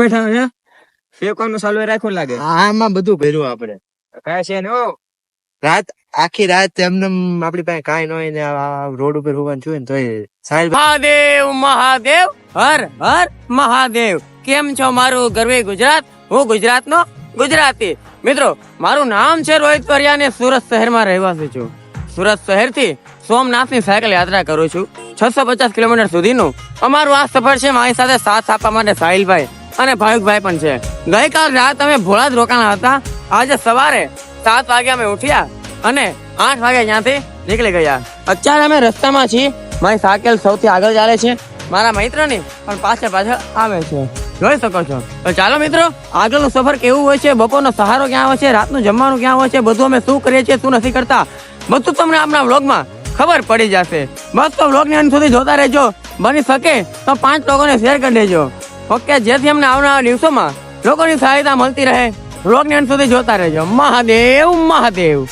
બેઠા હે ફેકવાનું ચાલુ રાખવું લાગે. આમાં બધું ભર્યું આપણે. કયા છે ને ઓ રાત આખી રાત એમને એમ આપણી પાસે કાંઈ ન હોય ને રોડ ઉપર હોવાનું જોઈએ ને તો સાહેબ મહાદેવ મહાદેવ હર હર મહાદેવ. કેમ છો મારું ગરવે ગુજરાત? હું ગુજરાત નો ગુજરાતી. મિત્રો મારું નામ છે રોહિત પરિયા અને સુરત શહેરમાં રહેવાસી છું. સુરત શહેરથી સોમનાથની સાયકલ યાત્રા કરું છું. છસો પચાસ કિલોમીટર સુધીનું. અમારું આ સફર છે મારી સાથે સાથ આપવા માટે સાહિલભાઈ. અને ભાવિકભાઈ પણ છે. ગઈકાલ રાત અમે ભોળા જ રોકાણા હતા. આજે સવારે સાત વાગે અમે ઉઠ્યા અને આઠ વાગે ત્યાંથી નીકળી ગયા. અત્યારે અમે રસ્તામાં છીએ. મારી સાયકલ સૌથી આગળ ચાલે છે. મારા મિત્રની પણ પાછળ પાછળ આવે છે. જોઈ શકો છો. તો ચાલો મિત્રો, આગળનો સફર કેવું હોય છે? બપોરનો સહારો ક્યાં હોય છે? રાતનું જમવાનું ક્યાં હોય છે? બધું અમે શું કરીએ છીએ, શું નથી કરતા? બધું તમને આપણા વ્લોગમાં ખબર પડી જશે. બસ તો વ્લોગની અંત સુધી જોતા રહેજો. બની શકે તો પાંચ લોકોને શેર કરી દેજો. ઓકે, જેથી અમને આવનારા દિવસોમાં લોકોની સહાયતા મળતી રહે. અંત સુધી જોતા રહેજો. મહાદેવ મહાદેવ.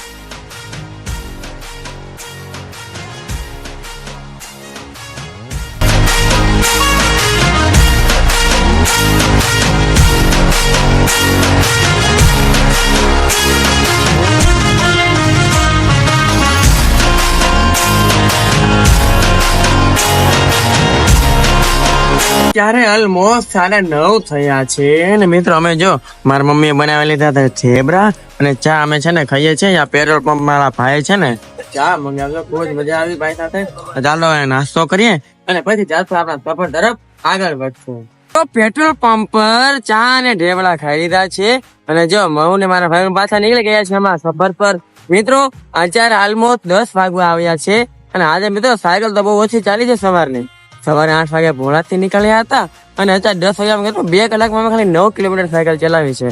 ત્યારે ઓલમોસ્ટ સાડા નવ થયા છે? ને મિત્રો, અમે જો મારા મમ્મીએ બનાવી લીધા હતા ઝેબ્રા અને ચા અમે છે ને ખાઈએ છીએ. યા પેટ્રોલ પંપ મારા ભાઈ છે ને, ચા મંગાવજો બહુ જ મજા આવી ભાઈ સાથે. ચાલો નાસ્તો કરીએ અને પછી જાતે આપણા સફર તરફ આગળ વધશું. તો પેટ્રોલ પંપ પર ચા અને ઢેબળા ખાઈ લીધા છે. અને જો મહુ ને મારા ભાઈ પાછા નીકળી ગયા છે અમારા સફર પર. મિત્રો, અત્યારે ઓલમોસ્ટ દસ વાગવા આવ્યા છે. અને આજે મિત્રો સાયકલ તો બહુ ઓછી ચાલી છે સવારની. સવારે આઠ વાગે ભોળાથી નીકળ્યા હતા અને અત્યારે દસ વાગ્યા મિત્રો બે કલાકમાં અમે ખાલી નવ કિલોમીટર સાયકલ ચલાવી છે.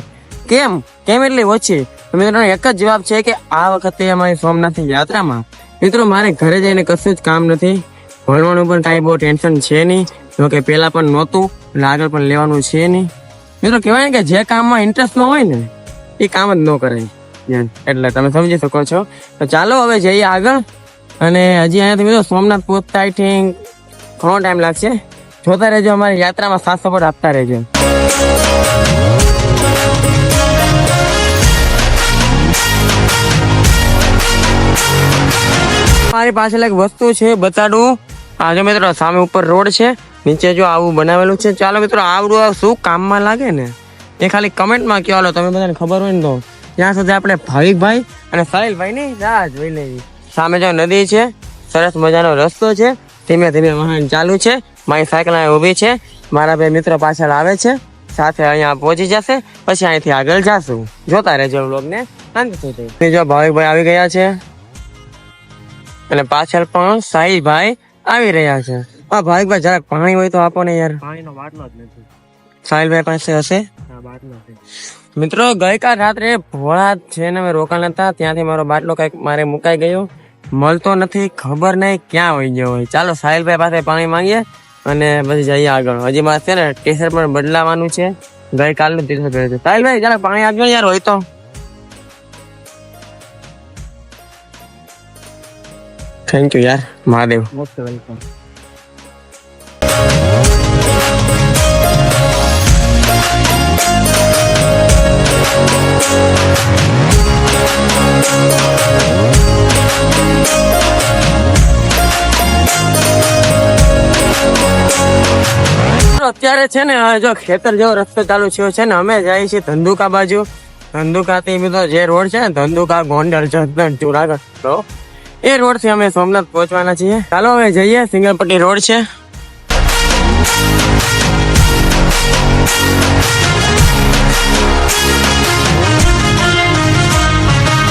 કેમ? કેમ એટલી ઓછી? મિત્રો એક જ જવાબ છે કે આ વખતે અમારી સોમનાથની યાત્રામાં મિત્રો મારે ઘરે જઈને કશું જ કામ નથી. ભણવાનું પણ કાંઈ બહુ ટેન્શન છે નહીં. જો પહેલાં પણ નહોતું, એટલે આગળ પણ લેવાનું છે નહીં. મિત્રો કહેવાય ને કે જે કામમાં ઇન્ટરેસ્ટ ન હોય ને, એ કામ જ ન કરાય એટલે તમે સમજી શકો છો. તો ચાલો હવે જઈએ આગળ. અને હજી અહીંયાથી મિત્રો સોમનાથ પહોંચતા આઈ થિંક ઘણો ટાઈમ લાગશે. જોતા રહેજો અમારી યાત્રામાં સાથ સપોર્ટ આપતા રહેજો. મારી પાછળ એક વસ્તુ છે, બતાડું. આજે મિત્રો, સામે ઉપર રોડ છે. નીચે જો આવું બનાવેલું છે. ચાલો મિત્રો આવડું શું કામમાં લાગે ને? એ ખાલી કમેન્ટમાં કહો લો તમે બધાને ખબર હોય ને તો. ત્યાં સુધી આપણે ભાવિકભાઈ અને સાહિલભાઈની રાહ જોઈ લેવી. સામે જો નદી છે, સરસ મજાનો રસ્તો છે. ધીમે ધીમે વાહન ચાલુ છે. મારી સાયકલ અહીં ઊભી છે. મારા બે મિત્રો પાછળ આવે છે. સાથે અહીંયા પહોંચી જશે. પછી અહીંથી આગળ જાશું. જોતા રહેજો વ્લોગને અંત સુધી. જો ભાવિકભાઈ આવી ગયા છે. અને પાછળ પણ સાહિલભાઈ આવી રહ્યા છે. હા ભાવિકભાઈ જરાક પાણી હોય તો આપો ને યાર. પાણીનો બાટલો જ નથી. સાહિલભાઈ પાસે હશે? મિત્રો ગઈકાલ રાત્રે ભોળા છે ને અમે રોકાણ હતા. ત્યાંથી મારો બાટલો કંઈક મારે મુકાઈ ગયો. મળતો નથી, ખબર નહીં ક્યાં હોઈ ગયો હોય. ચાલો સાહિલભાઈ પાસે પાણી માંગીએ અને પછી જઈએ આગળ. હજી મારે છે ને ટીશર્ટ પણ બદલાવાનું છે. ગઈકાલનું ટીશર્ટ પહેર્યું છે. સાહિલભાઈ, ચાલો પાણી આપજો યાર, હોય તો. થેન્ક યુ યાર, મહાદેવ. મોસ્ટ વેલકમ અત્યારે છે ને જો ખેતર જેવો રસ્તો ચાલુ થયો છે ને, અમે જઈએ છીએ ધંધુકા બાજુ. ધંધુકા થી જે રોડ છે ને, ધંધુકા, ગોંડલ, જસદણ, જુનાગઢ એ રોડથી અમે સોમનાથ પહોંચવાના છીએ. ચાલો હવે જઈએ, સિંગલપટ્ટી રોડ છે.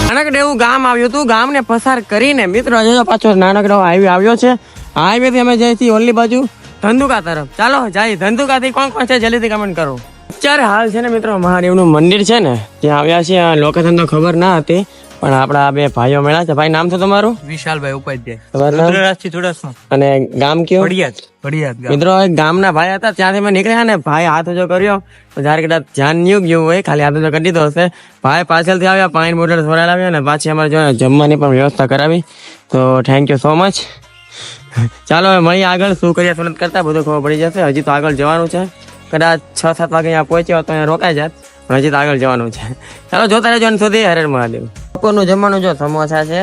નાનકડે એવું ગામ આવ્યું હતું, ગામને પસાર કરીને, મિત્રો પાછો નાનકડો હાઈવે આવ્યો છે. હાઈવે થી અમે જઈએ છીએ ઓલી બાજુ. ધંધુકા તરફ. ચાલો જાય. ધંધુકા થી કોણ કોણ છે જલ્દીથી કમેન્ટ કરો. અત્યારે હાલ છે ને મિત્રો મહાદેવનું મંદિર છે ને ત્યાં આવ્યા છે લોકેશન તો ખબર ના હતી પણ આપણા બે ભાઈઓ મળ્યા છે. ભાઈ નામ છે તમારું? વિશાલભાઈ ઉપાધ્યાય. અને ગામ કયું? ફળિયાદ ફળિયાદ મિત્રો ગામના ભાઈ હતા ત્યાંથી મેં નીકળ્યા ને ભાઈ હાથ જો કર્યો. તો જયારે કદાચ ધ્યાન નહીં ગયું હોય ખાલી હાથ જો કરી દીધો હશે. ભાઈ પાછળથી આવ્યા પાણી બોટલ ભરાયેલા આવ્યા અને પાછી અમારે જો જમવાની પણ વ્યવસ્થા કરાવી. તો થેન્ક યુ સો મચ ચાલો હવે મળીએ આગળ શું કરીએ, સુરત કરતા બધું ખબર પડી જશે. હજી તો આગળ જવાનું છે. કદાચ છ, સાત વાગે અહીંયા પહોંચ્યો તો અહીંયા રોકાઈ જાત. પણ હજી તો આગળ જવાનું છે. ચાલો જોતા રહેજો સુધી હરેર મહાદેવ. બપોરનું જમવાનું જો સમોસા છે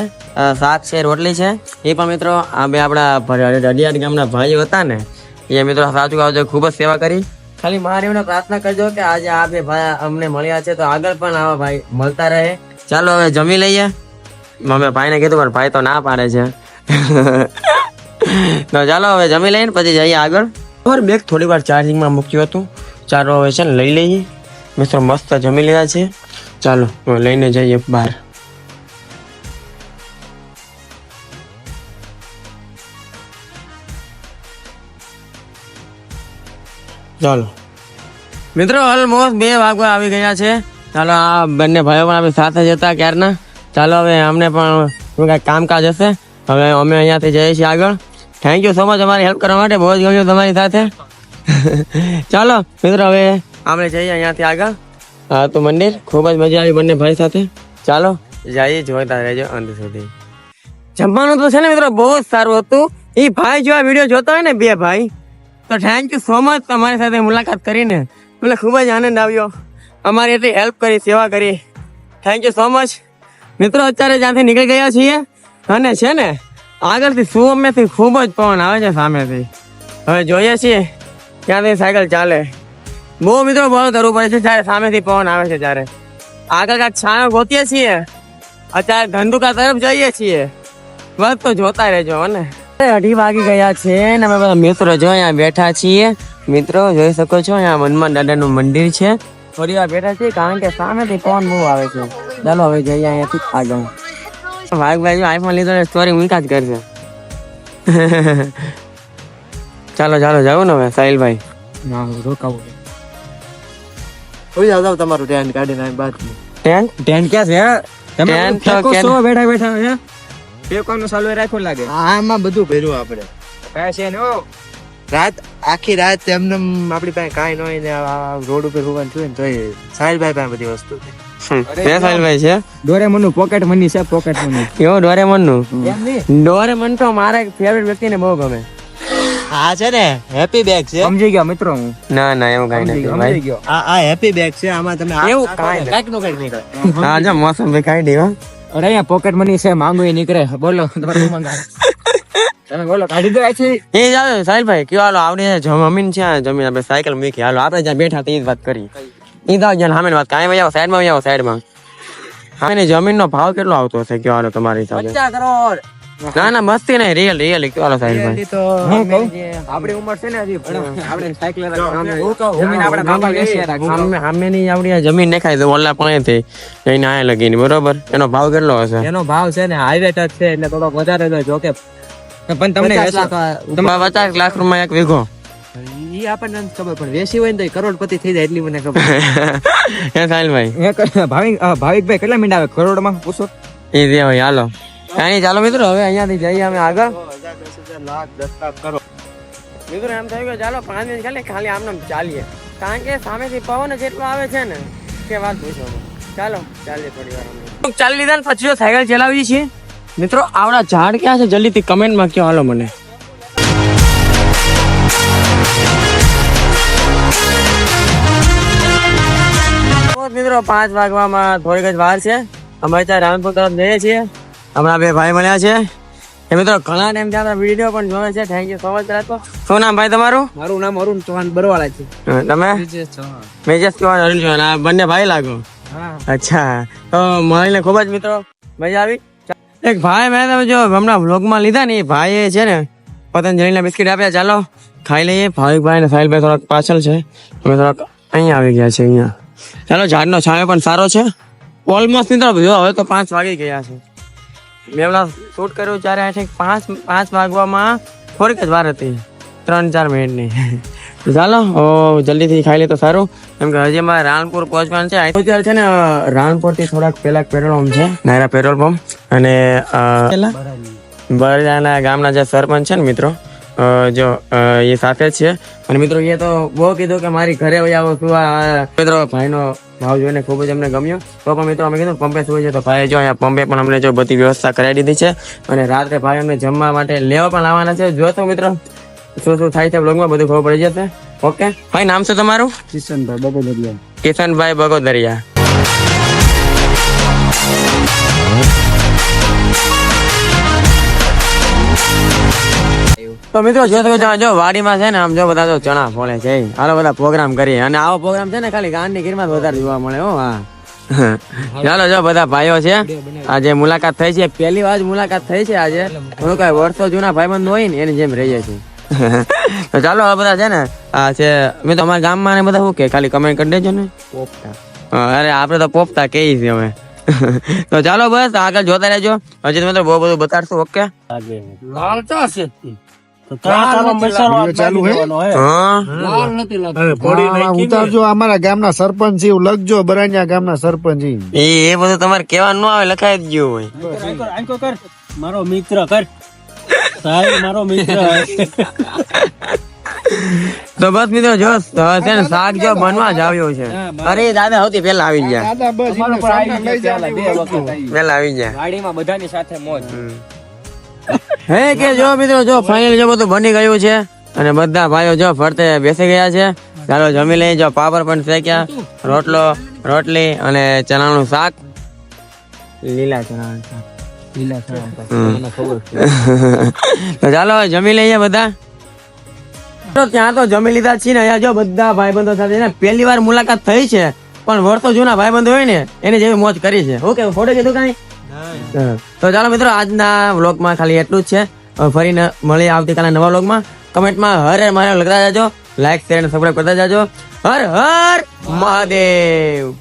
શાક છે, રોટલી છે. એ પણ મિત્રો, આ બે આપણા રડિયાદ ગામના ભાઈઓ હતા ને, એ મિત્રો સાચું આવજો ખૂબ જ સેવા કરી. ખાલી એમને પ્રાર્થના કરજો કે આજે આ બે ભાઈ અમને મળ્યા છે તો આગળ પણ આવા ભાઈ મળતા રહે. ચાલો હવે જમી લઈએ. મમ્મી ભાઈને કીધું પણ ભાઈ તો ના પાડે છે. તો ચાલો, હવે જમી લઈને પછી જઈએ આગળ. ઓર બેગ થોડી વાર ચાર્જિંગમાં મૂક્યું હતું. ચાલો, હવે છે ને લઈ લઈએ. મિત્રો મસ્ત જમી લીધા છે. ચાલો, હવે લઈને જઈએ બહાર. ચાલો. મિત્રો ઓલમોસ્ટ બે વાગવા આવી ગયા છે. ચાલો, આ બંને ભાઈઓ પણ આપણે સાથે જ હતા ક્યારના. ચાલો, હવે અમને પણ કામકાજ હશે. હવે અમે અહીંયાથી જઈએ છીએ આગળ. થેન્ક યુ સો મચ અમારી હેલ્પ કરવા માટે. બહુ જ ગમ્યું તમારી સાથે. ચાલો, મિત્રો, હવે આપણે જઈએ અહીંયાથી આગળ. હા, તો મંદિર, ખૂબ જ મજા આવી બંને ભાઈ સાથે. ચાલો. જઈએ, જોતા રહેજો અંત સુધી. જમવાનું તો છે ને, મિત્રો, બહુ જ સારું હતું. એ ભાઈ જો આ વીડિયો જોતા હોય ને, બે ભાઈ, તો થેન્ક યુ સો મચ તમારી સાથે મુલાકાત કરીને. મને ખૂબ જ આનંદ આવ્યો. અમારી એટલી હેલ્પ કરી, સેવા કરી. થેન્ક યુ સો મચ મિત્રો, અત્યારે જ્યાંથી નીકળી ગયા છીએ, અને છે ને આગળથી સુમેથી ખૂબ જ પવન આવે છે સામેથી. હવે જોઈએ છીએ ત્યાંથી સાયકલ ચાલે. બહુ મિત્રો બહુ કરવું પડે છે જ્યારે સામેથી પવન આવે છે ત્યારે. આગળ કાંઈક છાંયો ગોતીએ છીએ. અત્યારે ધંધુકા તરફ જઈએ છીએ. બસ તો જોતા રહેજો ને. અઢી વાગી ગયા છે ને અમે બધા મિત્રો જો અહીંયા બેઠા છીએ. મિત્રો, જોઈ શકો છો અહીંયા હનુમાન દાદાનું મંદિર છે. થોડી વાર બેઠા છીએ કારણ કે સામેથી પવન બહુ આવે છે. ચાલો હવે જઈએ અહીંયાથી આગળ. ભાઈ જો આઈફોન લીધો સ્ટોરી મૂકા જ કરશે. ચાલો ચાલો જાવ ને હવે સાહિલભાઈ. ના રોકાવું કોઈ જાવ જાવ તમારું ટેન્ટ કાઢી નાખ બાદ ટેન્ટ ટેન્ટ ક્યાં છે? તમે ટેન્ટ તો બેઠા બેઠા હે? ફેંકવાનું સાલવે રાખ્યું લાગે. આમાં બધું ભર્યું આપણે. કયા છે ને રાત આખી રાત એમને એમ આપણી પાસે કાંઈ ન હોય ને આ રોડ ઉપર હોવાનું થયું ને તો સાહિલભાઈ પાસે બધી વસ્તુ છે. તે ભાઈ છે? ડોરેમોનનું પોકેટ મની છે પોકેટ મની કેવો ડોરેમોનનું ડોરેમોન તો મારા ફેવરેટ વ્યક્તિને બહુ ગમે. આ છે ને હેપી બેગ છે. સમજી ગયા મિત્રો હું. ના ના એવું કઈ નથી ભાઈ. સમજી ગયો. આ આ હેપી બેગ છે આમાં તમે એવું કઈ કંઈકનું કાંઈક નીકળે. હા જો મોસમ ભાઈ કઈ દેવા અરે અહીંયા પોકેટ મની છે માંગો એ નીકળે. બોલો તમારે શું મંગાવે તમે બોલો કાઢી દો છે એ જાવ સાહિલભાઈ કયો હાલો આવડી જમીન છે જમીન આપણે સાયકલ મૂકી. હાલો આપણે જ્યાં બેઠા તે જ વાત કરી. ઈ તો જ્યાં સામે વાત કાંઈ ભાઈ આવો સાઈડમાં આવો સાઈડમાં. હા ને જમીનનો ભાવ કેટલો આવતો હશે કયો હાલો તમારી હિસાબે? કરોડ. ના ના મસ્તી નહીં રિયલ રિયલ કયો હાલો સાહિલભાઈ તો હું કહું? આપણી ઉંમર છે ને હજી. આપણે સાયકલ જમીન આપણે બાપા વેચીએ રાખીએ. સામે ની આવડી જમીન દેખાય તો ઓલા પાસેથી. જઈને આયા લગીને બરોબર? એનો ભાવ કેટલો હશે? એનો ભાવ છે ને હાઈવે ટચ છે એટલે થોડોક વધારે જો કે પણ તમને પચાસ લાખ રૂપિયા એક વીઘો. આપણને ખબર પણ વેસી હોય ને તો કરોડપતિ થઈ જાય એટલી મને ખબર. હે સાહિલભાઈ ભાવિક ભાવિકભાઈ કેટલા મિનિટ આવે? કરોડમાં? પૂછો. એ દે ભાઈ હાલો. કાંઈ ચાલો મિત્રો હવે અહીંયાથી જઈએ અમે આગળ. લાખ દસ કરો મિત્રો એમ થયું કે ચાલો પાંચ મિનિટ ખાલી ખાલી આમ ચાલીએ. કારણ કે સામેથી પવન જ એટલો આવે છે ને કે વાત પૂછો. ચાલો ચાલીએ થોડી વાર ચાલી લીધા ને પછી સાયકલ ચલાવીએ છીએ. મિત્રો આવડા ઝાડ ક્યાં છે? જલ્દીથી કમેન્ટમાં કયો હાલો મને. મિત્રો પાંચ વાગવામાં થોડીક જ વાર છે. અમે ત્યાં રામપુર તરફ જઈએ છીએ. હમણાં બે ભાઈ મળ્યા છે. એ મિત્રો ઘણા ટાઈમથી આપણા વીડિયો પણ જોવે છે. થેન્ક યુ સો મચ રાખો શું નામ ભાઈ તમારું? મારું નામ અરુણ ચૌહાણ બરવાળા છે. તમે? મેજેશ ચૌહાણ. અરુણ ચૌહાણ. આ બંને ભાઈ લાગો? અચ્છા. તો મળીને ખૂબ જ મિત્રો મજા આવી. એક ભાઈ મેં તમે જો હમણાં વ્લોગમાં લીધા ને એ ભાઈ છે ને પતંજલિના બિસ્કિટ આપ્યા. ચાલો ખાઈ લઈએ. ભાવિકભાઈ ને સાહિલભાઈ થોડાક પાછળ છે. અમે થોડાક અહીંયા આવી ગયા છે અહીંયા. ચાલો ઝાડનો છાંયો પણ સારો છે. ઓલમોસ્ટ મિત્રો જો હવે તો પાંચ વાગી ગયા છે. મેં પેલા શૂટ કર્યું ત્યારે આઠે પાંચ પાંચ વાગવામાં થોડીક જ વાર હતી. ત્રણ ચાર મિનિટની. ચાલો ઓ જલ્દીથી ખાઈ લે તો સારું. કેમ કે હજી અમારે રાણપુર પહોંચવાનું છે. અત્યારે છે ને રાણપુરથી થોડાક પેલા પેટ્રોલ પંપ છે નાયરા પેટ્રોલ પંપ. અને બરજાના ગામના જે સરપંચ છે ને મિત્રો જો એ સાથે છે. અને મિત્રો એ તો બહુ કીધું કે મારી ઘરે હોય આવો શું આ મિત્રો ભાઈનો ભાવ જોઈને ખૂબ જ અમને ગમ્યો. તો પણ મિત્રો અમે કીધું પંપે સુઈ છે તો ભાઈ જો અહીંયા પંપે પણ અમને જો બધી વ્યવસ્થા કરાવી દીધી છે. અને રાત્રે ભાઈ અમને જમવા માટે લેવા પણ આવવાના છે. જો તો મિત્રો શું શું થાય છે બ્લોગમાં બધું ખબર પડી જશે. ઓકે? ભાઈ નામ શું તમારું? કિશનભાઈ બગોદરિયા. કિશનભાઈ બગોદરિયા. તો મિત્રો જો તમે જો વાડીમાં છે ને આમ જો બધા જો ચણા ફોલે છે હાલો બધા પ્રોગ્રામ કરીએ. અને આવો પ્રોગ્રામ છે ને ખાલી ગાંધની ગીરમાં વધારે જોવા મળે હો હા. ચાલો જો બધા ભાઈઓ છે. આજે મુલાકાત થઈ છે. પહેલી વાર મુલાકાત થઈ છે આજે. હું કઈ વર્ષો જૂના ભાઈબંધ હોય ને એની જેમ રહીએ છીએ. તો ચાલો આ બધા છે ને આ છે મેં તો અમારા ગામમાં ને બધા શું કે ખાલી કમેન્ટ કરી દેજો ને. અરે આપણે તો પોપતા કહીએ છીએ અમે. તો ચાલો બસ આગળ જોતા રહેજો. હજી તમે તો બહુ બધું બતાડશું ઓકે હા ઉતારજો અમારા ગામના સરપંચ એવું લખજો બરાન્યા ગામના સરપંચ એ એ બધું તમારે કહેવાનું આવે લખાઈ જ ગયું હોય મારો મિત્ર કર. સાહેબ મારો મિત્ર તો બસ મિત્રો જો છે ને શાક જો બનવા જ આવ્યો છે. અરે દાદા સૌથી પેલા આવી ગયા. પેલા આવી ગયા ગાડીમાં બધાની સાથે મોજ. હે કે જો મિત્રો જો ફાઇનલ જો બધું બની ગયું છે અને બધા ભાઈઓ જો ફરતે બેસી ગયા છે. ચાલો જમી લઈ જો પાપડ પણ શેક્યા રોટલો રોટલી અને ચણાનું શાક. લીલા ચણાનું શાક. તો ચાલો જમી લઈએ બધા. તો ત્યાં તો જમી લીધા છે ને અહીંયા જો બધા ભાઈબંધો સાથે ને પહેલી વાર મુલાકાત થઈ છે. પણ વર્ષો જૂના ભાઈબંધો હોય ને એની જેવી મોજ કરી છે. ઓકે ફોટો કીધું કાંઈ. તો ચાલો મિત્રો, આજના વ્લોગમાં ખાલી એટલું જ છે. ફરીને મળીએ આવતીકાલે નવા વ્લોગમાં. કમેન્ટમાં હર હર મારે લખતા જાજો લાઈક શેર અને સબસ્ક્રાઈબ કરતા જાજો. હર હર મહાદેવ!